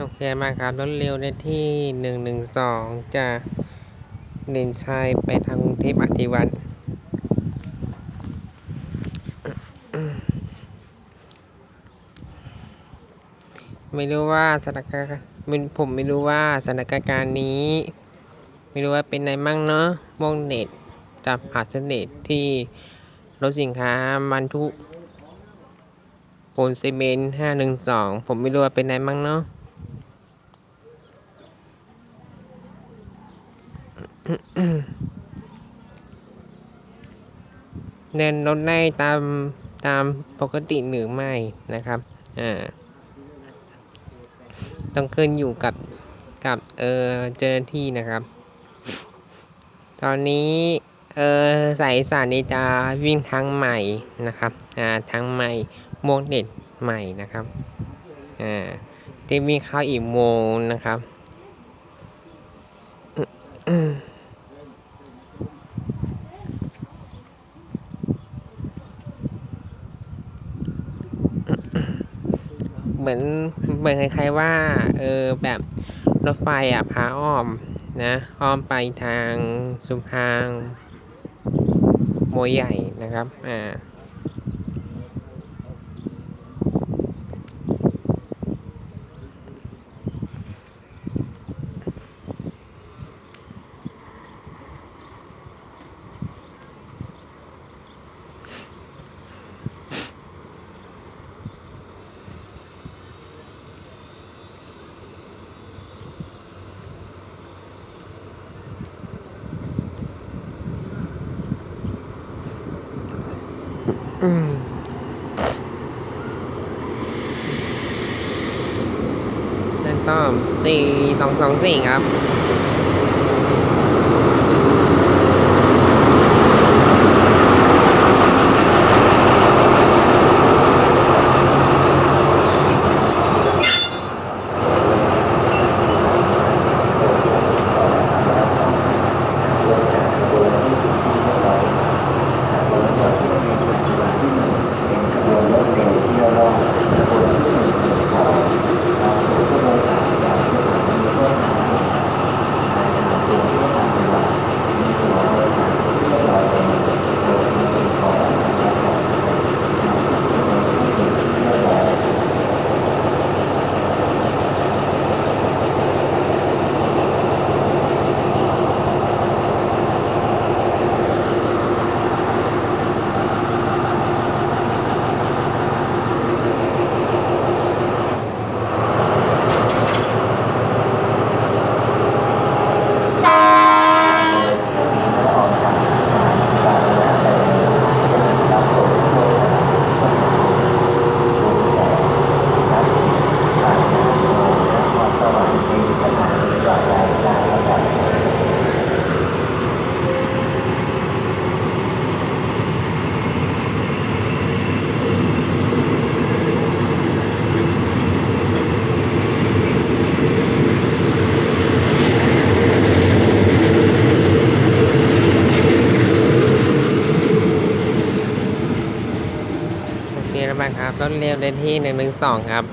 โอเคมาครับรถเร็วในที่หนึ่งหนึ่งสองจะเด่นชัยไปทางกรุงเทพอธิวันไม่รู้ว่าสถานการณ์ผมไม่รู้ว่าสถานการณ์นี้ ไม่รู้ว่าเป็นไงมั่งเนาะม่วงเน็ตจับผาดเสน็จที่รถสินค้าบรรทุกปูนซีเมนต์ห้าหนึ่งสองผมไม่รู้ว่าเป็นไงมั่งเนาะ เดินรถได้ตามตามปกติหรือไม่นะครับ อ่า ต้องขึ้นอยู่กับกับเออเจ้าหน้าที่นะครับ ตอนนี้เออสายสารนี้จะวิ่งทางใหม่นะครับ อ่าทางใหม่โมงเด็ดใหม่นะครับ อ่าจะมีข้าวอีกโมงนะครับ เหมือนเหมือนคล้ายๆว่า เออแบบรถไฟอะพาอ้อมนะอ้อมไปทางสุพรางโมยใหญ่นะครับ อ่า อืมนั่นต้อมสี่สองสองสี่ครับ นะครับรถเร็วในที่หนึ่งหนึ่งสองครับ